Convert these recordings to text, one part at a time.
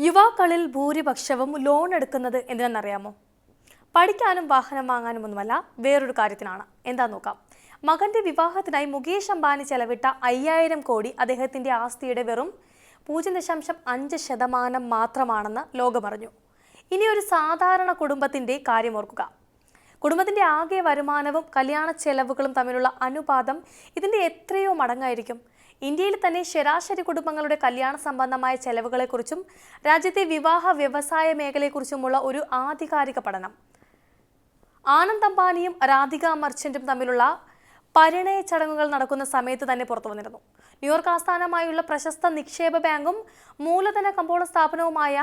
യുവാക്കളിൽ ഭൂരിപക്ഷവും ലോൺ എടുക്കുന്നത് എന്തിനെന്നറിയാമോ? പഠിക്കാനും വാഹനം വാങ്ങാനും ഒന്നുമല്ല വേറൊരു കാര്യത്തിനാണ്. എന്താ നോക്കാം. മകന്റെ വിവാഹത്തിനായി മുകേഷ് അംബാനി ചെലവിട്ട അയ്യായിരം കോടി അദ്ദേഹത്തിന്റെ ആസ്തിയുടെ വെറും പൂജ്യം ദശാംശം അഞ്ച് ശതമാനം മാത്രമാണെന്ന് ലോകമറിഞ്ഞു. ഇനി ഒരു സാധാരണ കുടുംബത്തിന്റെ കാര്യം ഓർക്കുക. കുടുംബത്തിന്റെ ആകെ വരുമാനവും കല്യാണ ചെലവുകളും തമ്മിലുള്ള അനുപാതം ഇതിന്റെ എത്രയോ മടങ്ങായിരിക്കും. ഇന്ത്യയിൽ തന്നെ ശരാശരി കുടുംബങ്ങളുടെ കല്യാണ സംബന്ധമായ ചെലവുകളെക്കുറിച്ചും രാജ്യത്തെ വിവാഹ വ്യവസായ മേഖലയെക്കുറിച്ചുമുള്ള ഒരു ആധികാരിക പഠനം. ആനന്ദ് അംബാനിയും രാധിക മർച്ചന്റും തമ്മിലുള്ള പരിണയ ചടങ്ങുകൾ നടക്കുന്ന സമയത്ത് തന്നെ പുറത്തു വന്നിരുന്നു ന്യൂയോർക്ക് ആസ്ഥാനമായുള്ള പ്രശസ്ത നിക്ഷേപ ബാങ്കും മൂലധന കമ്പോള സ്ഥാപനവുമായ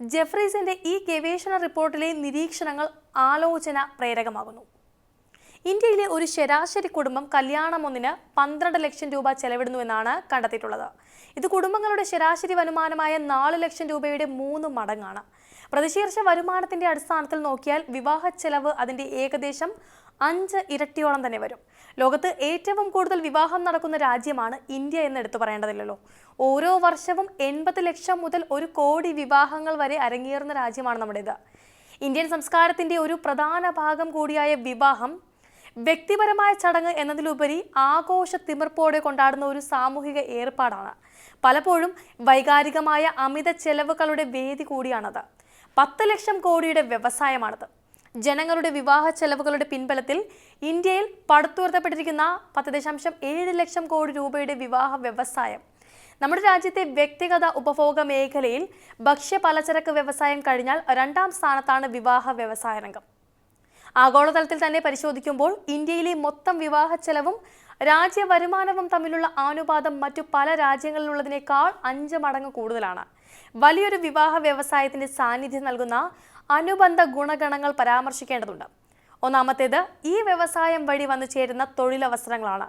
ജെഫ്രീസിന്റെ ഈ ഗവേഷണ റിപ്പോർട്ടിലെ നിരീക്ഷണങ്ങൾ ആലോചന പ്രേരകമാകുന്നു. ഇന്ത്യയിലെ ഒരു ശരാശരി കുടുംബം കല്യാണം ഒന്നിന് പന്ത്രണ്ട് ലക്ഷം രൂപ ചെലവിടുന്നുവെന്നാണ് കണ്ടെത്തിയിട്ടുള്ളത്. ഇത് കുടുംബങ്ങളുടെ ശരാശരി വരുമാനമായ നാല് ലക്ഷം രൂപയുടെ മൂന്ന് മടങ്ങാണ്. പ്രതിശീർഷ വരുമാനത്തിന്റെ അടിസ്ഥാനത്തിൽ നോക്കിയാൽ വിവാഹ ചെലവ് അതിന്റെ ഏകദേശം അഞ്ച് ഇരട്ടിയോളം തന്നെ വരും. ലോകത്ത് ഏറ്റവും കൂടുതൽ വിവാഹം നടക്കുന്ന രാജ്യമാണ് ഇന്ത്യ എന്ന് എടുത്തു പറയേണ്ടതില്ലല്ലോ. ഓരോ വർഷവും എൺപത് ലക്ഷം മുതൽ ഒരു കോടി വിവാഹങ്ങൾ വരെ അരങ്ങേറുന്ന രാജ്യമാണ് നമ്മുടേത്. ഇന്ത്യൻ സംസ്കാരത്തിന്റെ ഒരു പ്രധാന ഭാഗം കൂടിയായ വിവാഹം വ്യക്തിപരമായ ചടങ്ങ് എന്നതിലുപരി ആഘോഷ തിമിർപ്പോടെ കൊണ്ടാടുന്ന ഒരു സാമൂഹിക ഏർപ്പാടാണ്. പലപ്പോഴും വൈകാരികമായ അമിത ചെലവുകളുടെ വേദി കൂടിയാണത്. പത്ത് ലക്ഷം കോടിയുടെ വ്യവസായമാണത്. ജനങ്ങളുടെ വിവാഹ ചെലവുകളുടെ പിൻബലത്തിൽ ഇന്ത്യയിൽ പടുത്തുയർത്തപ്പെട്ടിരിക്കുന്ന പത്ത് ദശാംശം ഏഴ് ലക്ഷം കോടി രൂപയുടെ വിവാഹ വ്യവസായം. നമ്മുടെ രാജ്യത്തെ വ്യക്തിഗത ഉപഭോഗ മേഖലയിൽ ഭക്ഷ്യ പലചരക്ക് വ്യവസായം കഴിഞ്ഞാൽ രണ്ടാം സ്ഥാനത്താണ് വിവാഹ വ്യവസായ രംഗം ആഗോളതലത്തിൽ തന്നെ പരിശോധിക്കുമ്പോൾ ഇന്ത്യയിലെ മൊത്തം വിവാഹ ചെലവും രാജ്യ വരുമാനവും തമ്മിലുള്ള ആനുപാതം മറ്റു പല രാജ്യങ്ങളിലുള്ളതിനേക്കാൾ അഞ്ച് മടങ്ങ് കൂടുതലാണ്. വലിയൊരു വിവാഹ വ്യവസായത്തിന്റെ സാന്നിധ്യം നൽകുന്ന അനുബന്ധ ഗുണഗണങ്ങൾ പരാമർശിക്കേണ്ടതുണ്ട്. ഒന്നാമത്തേത് ഈ വ്യവസായം വഴി വന്നു ചേരുന്ന തൊഴിലവസരങ്ങളാണ്.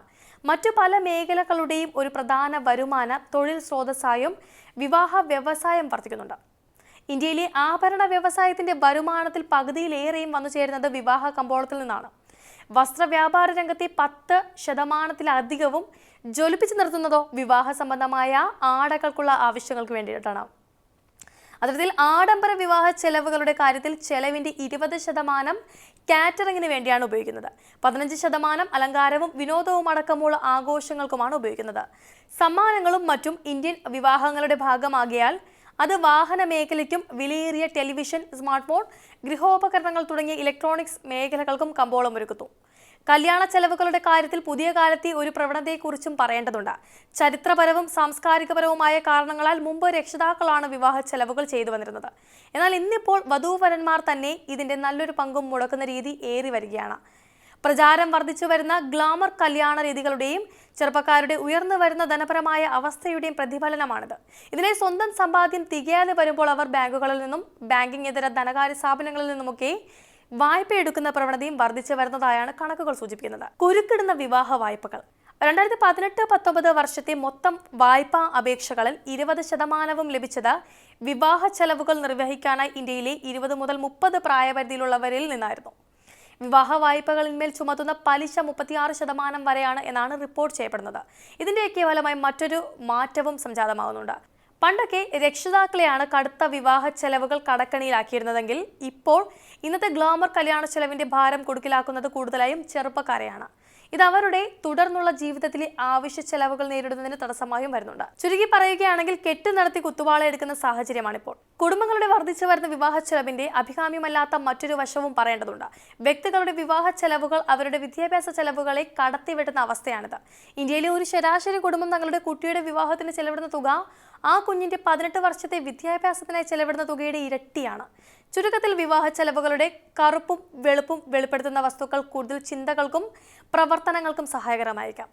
മറ്റു പല മേഖലകളുടെയും ഒരു പ്രധാന വരുമാന തൊഴിൽ സ്രോതസ്സായും വിവാഹ വ്യവസായം വർദ്ധിക്കുന്നുണ്ട്. ഇന്ത്യയിലെ ആഭരണ വ്യവസായത്തിന്റെ വരുമാനത്തിൽ പകുതിയിലേറെയും വന്നു ചേരുന്നത് വിവാഹ കമ്പോളത്തിൽ നിന്നാണ്. വസ്ത്ര വ്യാപാര രംഗത്തെ പത്ത് ശതമാനത്തിലധികവും ജ്വലിപ്പിച്ചു നിർത്തുന്നതോ വിവാഹ സംബന്ധമായ ആടകൾക്കുള്ള ആവശ്യങ്ങൾക്ക് വേണ്ടിയിട്ടാണ്. അത്തരത്തിൽ ആഡംബര വിവാഹ ചെലവുകളുടെ കാര്യത്തിൽ ചെലവിന്റെ ഇരുപത് ശതമാനം കാറ്ററിങ്ങിന് വേണ്ടിയാണ് ഉപയോഗിക്കുന്നത്. പതിനഞ്ച് ശതമാനം അലങ്കാരവും വിനോദവും അടക്കമുള്ള ആഘോഷങ്ങൾക്കുമാണ് ഉപയോഗിക്കുന്നത്. സമ്മാനങ്ങളും മറ്റും ഇന്ത്യൻ വിവാഹങ്ങളുടെ ഭാഗമാകിയാൽ അത് വാഹന മേഖലയ്ക്കും വിലയേറിയ ടെലിവിഷൻ സ്മാർട്ട് ഫോൺ ഗൃഹോപകരണങ്ങൾ തുടങ്ങിയ ഇലക്ട്രോണിക്സ് മേഖലകൾക്കും കമ്പോളം ഒരുക്കുന്നു. കല്യാണ ചെലവുകളുടെ കാര്യത്തിൽ പുതിയ കാലത്തെ ഒരു പ്രവണതയെക്കുറിച്ചും പറയേണ്ടതുണ്ട്. ചരിത്രപരവും സാംസ്കാരികപരവുമായ കാരണങ്ങളാൽ മുമ്പ് രക്ഷിതാക്കളാണ് വിവാഹ ചെലവുകൾ ചെയ്തു വന്നിരുന്നത്. എന്നാൽ ഇന്നിപ്പോൾ വധൂവരന്മാർ തന്നെ ഇതിന്റെ നല്ലൊരു പങ്കും മുടക്കുന്ന രീതി ഏറി വരികയാണ്. പ്രചാരം വർദ്ധിച്ചു വരുന്ന ഗ്ലാമർ കല്യാണ രീതികളുടെയും ചെറുപ്പക്കാരുടെ ഉയർന്നു വരുന്ന ധനപരമായ അവസ്ഥയുടെയും പ്രതിഫലനമാണിത്. ഇതിനെ സ്വന്തം സമ്പാദ്യം തികയാതെ വരുമ്പോൾ അവർ ബാങ്കുകളിൽ നിന്നും ബാങ്കിംഗ് ഇതര ധനകാര്യ സ്ഥാപനങ്ങളിൽ നിന്നുമൊക്കെ വായ്പ എടുക്കുന്ന പ്രവണതയും വർദ്ധിച്ചു വരുന്നതായാണ് കണക്കുകൾ സൂചിപ്പിക്കുന്നത്. കുരുക്കിടുന്ന വിവാഹ വായ്പകൾ. രണ്ടായിരത്തി പതിനെട്ട് പത്തൊമ്പത് വർഷത്തെ മൊത്തം വായ്പാ അപേക്ഷകളിൽ ഇരുപത് ശതമാനവും ലഭിച്ചത് വിവാഹ ചെലവുകൾ നിർവഹിക്കാനായി ഇന്ത്യയിലെ ഇരുപത് മുതൽ മുപ്പത് പ്രായപരിധിയിലുള്ളവരിൽ നിന്നായിരുന്നു. വിവാഹ വായ്പകളിന്മേൽ ചുമത്തുന്ന പലിശ മുപ്പത്തിയാറ് ശതമാനം വരെയാണ് എന്നാണ് റിപ്പോർട്ട് ചെയ്യപ്പെടുന്നത്. ഇതിന്റെയൊക്കെ ഫലമായി മറ്റൊരു മാറ്റവും സംജാതമാകുന്നുണ്ട്. പണ്ടൊക്കെ രക്ഷിതാക്കളെയാണ് കടുത്ത വിവാഹ ചെലവുകൾ കടക്കണിയിലാക്കിയിരുന്നതെങ്കിൽ ഇപ്പോൾ ഇന്നത്തെ ഗ്ലാമർ കല്യാണ ചെലവിന്റെ ഭാരം കൊടുക്കിലാക്കുന്നത് കൂടുതലായും ചെറുപ്പക്കാരെയാണ്. ഇത് അവരുടെ തുടർന്നുള്ള ജീവിതത്തിലെ ആവശ്യ ചെലവുകൾ നേരിടുന്നതിന് തടസ്സമായും വരുന്നുണ്ട്. ചുരുക്കി പറയുകയാണെങ്കിൽ കെട്ട് നടത്തി കുത്തുവാള എടുക്കുന്ന സാഹചര്യമാണിപ്പോൾ. കുടുംബങ്ങളുടെ വർദ്ധിച്ചു വരുന്ന വിവാഹ ചെലവിന്റെ അഭികാമ്യമല്ലാത്ത മറ്റൊരു വശവും പറയേണ്ടതുണ്ട്. വ്യക്തികളുടെ വിവാഹ ചെലവുകൾ അവരുടെ വിദ്യാഭ്യാസ ചെലവുകളെ കടത്തിവെട്ടുന്ന അവസ്ഥയാണിത്. ഇന്ത്യയിലെ ഒരു ശരാശരി കുടുംബം തങ്ങളുടെ കുട്ടിയുടെ വിവാഹത്തിന് ചെലവിടുന്ന തുക ആ കുഞ്ഞിന്റെ പതിനെട്ട് വർഷത്തെ വിദ്യാഭ്യാസത്തിനായി ചെലവിടുന്ന തുകയുടെ ഇരട്ടിയാണ്. ചുരുക്കത്തിൽ വിവാഹ ചെലവുകളുടെ കറുപ്പും വെളുപ്പും വെളിപ്പെടുത്തുന്ന വസ്തുക്കൾ കൂടുതൽ ചിന്തകൾക്കും പ്രവർത്തനങ്ങൾക്കും സഹായകരമായിരിക്കാം.